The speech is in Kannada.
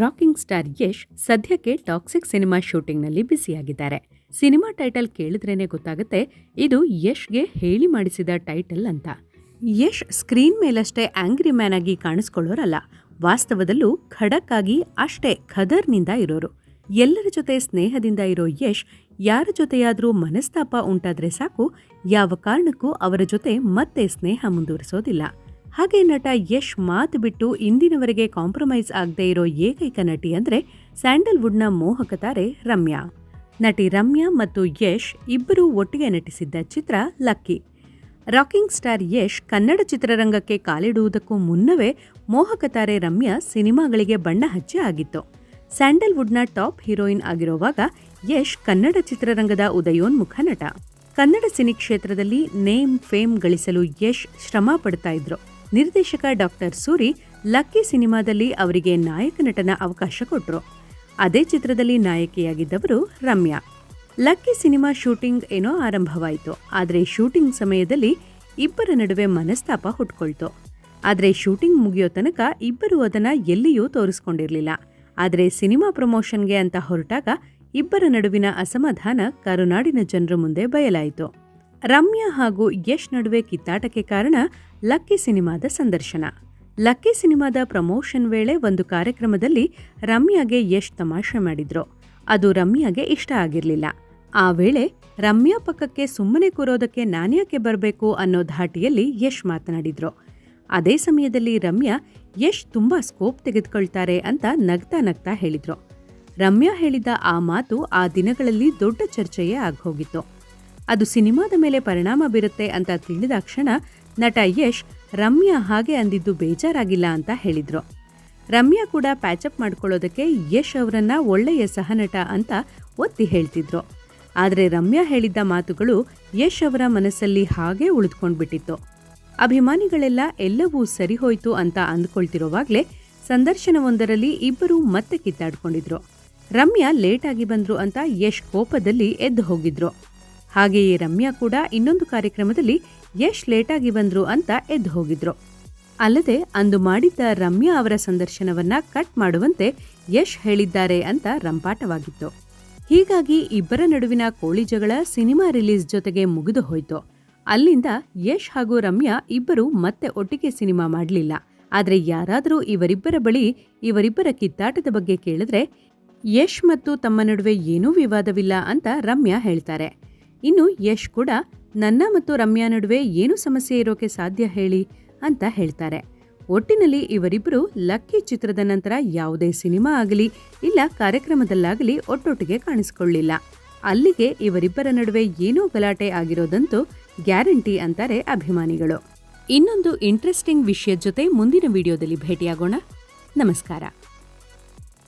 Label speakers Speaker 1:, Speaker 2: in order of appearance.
Speaker 1: ರಾಕಿಂಗ್ ಸ್ಟಾರ್ ಯಶ್ ಸದ್ಯಕ್ಕೆ ಟಾಕ್ಸಿಕ್ ಸಿನಿಮಾ ಶೂಟಿಂಗ್ನಲ್ಲಿ ಬ್ಯುಸಿಯಾಗಿದ್ದಾರೆ. ಸಿನಿಮಾ ಟೈಟಲ್ ಕೇಳಿದ್ರೇನೆ ಗೊತ್ತಾಗುತ್ತೆ, ಇದು ಯಶ್ಗೆ ಹೇಳಿ ಮಾಡಿಸಿದ ಟೈಟಲ್ ಅಂತ. ಯಶ್ ಸ್ಕ್ರೀನ್ ಮೇಲಷ್ಟೇ ಆಂಗ್ರಿ ಮ್ಯಾನ್ ಆಗಿ ಕಾಣಿಸ್ಕೊಳ್ಳೋರಲ್ಲ, ವಾಸ್ತವದಲ್ಲೂ ಖಡಕ್ ಆಗಿ ಅಷ್ಟೇ ಖದರ್ನಿಂದ ಇರೋರು. ಎಲ್ಲರ ಜೊತೆ ಸ್ನೇಹದಿಂದ ಇರೋ ಯಶ್ ಯಾರ ಜೊತೆಯಾದರೂ ಮನಸ್ತಾಪ ಉಂಟಾದ್ರೆ ಸಾಕು, ಯಾವ ಕಾರಣಕ್ಕೂ ಅವರ ಜೊತೆ ಮತ್ತೆ ಸ್ನೇಹ ಮುಂದುವರಿಸೋದಿಲ್ಲ. ಹಾಗೆ ನಟ ಯಶ್ ಮಾತು ಬಿಟ್ಟು ಇಂದಿನವರೆಗೆ ಕಾಂಪ್ರಮೈಸ್ ಆಗದೆ ಇರೋ ಏಕೈಕ ನಟಿ ಅಂದರೆ ಸ್ಯಾಂಡಲ್ವುಡ್ನ ಮೋಹಕ ತಾರೆ ರಮ್ಯಾ. ನಟಿ ರಮ್ಯಾ ಮತ್ತು ಯಶ್ ಇಬ್ಬರೂ ಒಟ್ಟಿಗೆ ನಟಿಸಿದ್ದ ಚಿತ್ರ Lucky. Rocking star Yash Kannada ಚಿತ್ರರಂಗಕ್ಕೆ ಕಾಲಿಡುವುದಕ್ಕೂ ಮುನ್ನವೇ ಮೋಹಕ ತಾರೆ ರಮ್ಯಾ ಸಿನಿಮಾಗಳಿಗೆ ಬಣ್ಣ ಹಚ್ಚಿ ಆಗಿತ್ತು. ಸ್ಯಾಂಡಲ್ವುಡ್ನ ಟಾಪ್ ಹೀರೋಯಿನ್ ಆಗಿರುವಾಗ ಯಶ್ ಕನ್ನಡ ಚಿತ್ರರಂಗದ ಉದಯೋನ್ಮುಖ ನಟ. ಕನ್ನಡ ಸಿನಿ ಕ್ಷೇತ್ರದಲ್ಲಿ ನೇಮ್, ಫೇಮ್ ಗಳಿಸಲು ಯಶ್ ಶ್ರಮ ಪಡ್ತಾ ಇದ್ರು. ನಿರ್ದೇಶಕ ಡಾಕ್ಟರ್ ಸೂರಿ ಲಕ್ಕಿ ಸಿನಿಮಾದಲ್ಲಿ ಅವರಿಗೆ ನಾಯಕ ನಟನ ಅವಕಾಶ ಕೊಟ್ಟರು ಅದೇ ಚಿತ್ರದಲ್ಲಿ ನಾಯಕಿಯಾಗಿದ್ದವರು ರಮ್ಯಾ. ಲಕ್ಕಿ ಸಿನಿಮಾ ಶೂಟಿಂಗ್ ಏನೋ ಆರಂಭವಾಯಿತು. ಆದರೆ ಶೂಟಿಂಗ್ ಸಮಯದಲ್ಲಿ ಇಬ್ಬರ ನಡುವೆ ಮನಸ್ತಾಪ ಹುಟ್ಕೊಳ್ತು. ಆದರೆ ಶೂಟಿಂಗ್ ಮುಗಿಯೋ ತನಕ ಇಬ್ಬರು ಅದನ್ನು ಎಲ್ಲಿಯೂ ತೋರಿಸ್ಕೊಂಡಿರಲಿಲ್ಲ. ಆದರೆ ಸಿನಿಮಾ ಪ್ರಮೋಷನ್ಗೆ ಅಂತ ಹೊರಟಾಗ ಇಬ್ಬರ ನಡುವಿನ ಅಸಮಾಧಾನ ಕರುನಾಡಿನ ಜನರ ಮುಂದೆ ಬಯಲಾಯಿತು. ರಮ್ಯಾ ಹಾಗೂ ಯಶ್ ನಡುವೆ ಕಿತ್ತಾಟಕ್ಕೆ ಕಾರಣ ಲಕ್ಕಿ ಸಿನಿಮಾದ ಸಂದರ್ಶನ. ಲಕ್ಕಿ ಸಿನಿಮಾದ ಪ್ರಮೋಷನ್ ವೇಳೆ ಒಂದು ಕಾರ್ಯಕ್ರಮದಲ್ಲಿ ರಮ್ಯಾಗೆ ಯಶ್ ತಮಾಷೆ ಮಾಡಿದ್ರು. ಅದು ರಮ್ಯಾಗೆ ಇಷ್ಟ ಆಗಿರಲಿಲ್ಲ. ಆ ವೇಳೆ ರಮ್ಯಾ ಪಕ್ಕಕ್ಕೆ ಸುಮ್ಮನೆ ಕೂರೋದಕ್ಕೆ ನಾನ್ಯಾಕೆ ಬರಬೇಕು ಅನ್ನೋ ಧಾಟಿಯಲ್ಲಿ ಯಶ್ ಮಾತನಾಡಿದ್ರು. ಅದೇ ಸಮಯದಲ್ಲಿ ರಮ್ಯಾ, ಯಶ್ ತುಂಬಾ ಸ್ಕೋಪ್ ತೆಗೆದುಕೊಳ್ತಾರೆ ಅಂತ ನಗ್ತಾ ನಗ್ತಾ ಹೇಳಿದ್ರು. ರಮ್ಯಾ ಹೇಳಿದ ಆ ಮಾತು ಆ ದಿನಗಳಲ್ಲಿ ದೊಡ್ಡ ಚರ್ಚೆಯೇ ಆಗೋಗಿತ್ತು ಅದು ಸಿನಿಮಾದ ಮೇಲೆ ಪರಿಣಾಮ ಬೀರುತ್ತೆ ಅಂತ ತಿಳಿದಾಕ್ಷಣ ನಟ ಯಶ್ ರಮ್ಯಾ ಹಾಗೆ ಅಂದಿದ್ದು ಬೇಜಾರಾಗಿಲ್ಲ ಅಂತ ಹೇಳಿದ್ರು. ರಮ್ಯಾ ಕೂಡ ಪ್ಯಾಚಪ್ ಮಾಡ್ಕೊಳ್ಳೋದಕ್ಕೆ ಯಶ್ ಅವರನ್ನ ಒಳ್ಳೆಯ ಸಹನಟ ಅಂತ ಒತ್ತಿ ಹೇಳ್ತಿದ್ರು. ಆದರೆ ರಮ್ಯಾ ಹೇಳಿದ್ದ ಮಾತುಗಳು ಯಶ್ ಅವರ ಮನಸ್ಸಲ್ಲಿ ಹಾಗೇ ಉಳಿದುಕೊಂಡ್ಬಿಟ್ಟಿತ್ತು. ಅಭಿಮಾನಿಗಳೆಲ್ಲ ಎಲ್ಲವೂ ಸರಿ ಹೋಯ್ತು ಅಂತ ಅಂದ್ಕೊಳ್ತಿರೋವಾಗ್ಲೇ ಸಂದರ್ಶನವೊಂದರಲ್ಲಿ ಇಬ್ಬರು ಮತ್ತೆ ಕಿತ್ತಾಡ್ಕೊಂಡಿದ್ರು. ರಮ್ಯಾ ಲೇಟಾಗಿ ಬಂದ್ರು ಅಂತ ಯಶ್ ಕೋಪದಲ್ಲಿ ಎದ್ದು ಹೋಗಿದ್ರು. ಹಾಗೆಯೇ ರಮ್ಯಾ ಕೂಡ ಇನ್ನೊಂದು ಕಾರ್ಯಕ್ರಮದಲ್ಲಿ ಯಶ್ ಲೇಟಾಗಿ ಬಂದ್ರು ಅಂತ ಎದ್ದು ಹೋಗಿದ್ರು. ಅಲ್ಲದೆ ಅಂದು ಮಾಡಿದ್ದ ರಮ್ಯಾ ಅವರ ಸಂದರ್ಶನವನ್ನ ಕಟ್ ಮಾಡುವಂತೆ ಯಶ್ ಹೇಳಿದ್ದಾರೆ ಅಂತ ರಂಪಾಟವಾಗಿತ್ತು. ಹೀಗಾಗಿ ಇಬ್ಬರ ನಡುವಿನ ಕೋಳಿ ಜಗಳ ಸಿನಿಮಾ ರಿಲೀಸ್ ಜೊತೆಗೆ ಮುಗಿದು ಹೋಯ್ತು. ಅಲ್ಲಿಂದ ಯಶ್ ಹಾಗೂ ರಮ್ಯಾ ಇಬ್ಬರು ಮತ್ತೆ ಒಟ್ಟಿಗೆ ಸಿನಿಮಾ ಮಾಡಲಿಲ್ಲ. ಆದರೆ ಯಾರಾದರೂ ಇವರಿಬ್ಬರ ಬಳಿ ಇವರಿಬ್ಬರ ಕಿತ್ತಾಟದ ಬಗ್ಗೆ ಕೇಳಿದ್ರೆ ಯಶ್ ಮತ್ತು ತಮ್ಮ ನಡುವೆ ಏನೂ ವಿವಾದವಿಲ್ಲ ಅಂತ ರಮ್ಯಾ ಹೇಳ್ತಾರೆ. ಇನ್ನು ಯಶ್ ಕೂಡ ನನ್ನ ಮತ್ತು ರಮ್ಯಾ ನಡುವೆ ಏನು ಸಮಸ್ಯೆ ಇರೋಕೆ ಸಾಧ್ಯ ಹೇಳಿ ಅಂತ ಹೇಳ್ತಾರೆ. ಒಟ್ಟಿನಲ್ಲಿ ಇವರಿಬ್ಬರು ಲಕ್ಕಿ ಚಿತ್ರದ ನಂತರ ಯಾವುದೇ ಸಿನಿಮಾ ಆಗಲಿ ಇಲ್ಲ ಕಾರ್ಯಕ್ರಮದಲ್ಲಾಗಲಿ ಒಟ್ಟೊಟ್ಟಿಗೆ ಕಾಣಿಸಿಕೊಳ್ಳಿಲ್ಲ. ಅಲ್ಲಿಗೆ ಇವರಿಬ್ಬರ ನಡುವೆ ಏನೋ ಗಲಾಟೆ ಆಗಿರೋದಂತೂ ಗ್ಯಾರಂಟಿ ಅಂತಾರೆ ಅಭಿಮಾನಿಗಳು. ಇನ್ನೊಂದು ಇಂಟ್ರೆಸ್ಟಿಂಗ್ ವಿಷಯದ ಜೊತೆ ಮುಂದಿನ ವಿಡಿಯೋದಲ್ಲಿ ಭೇಟಿಯಾಗೋಣ. ನಮಸ್ಕಾರ.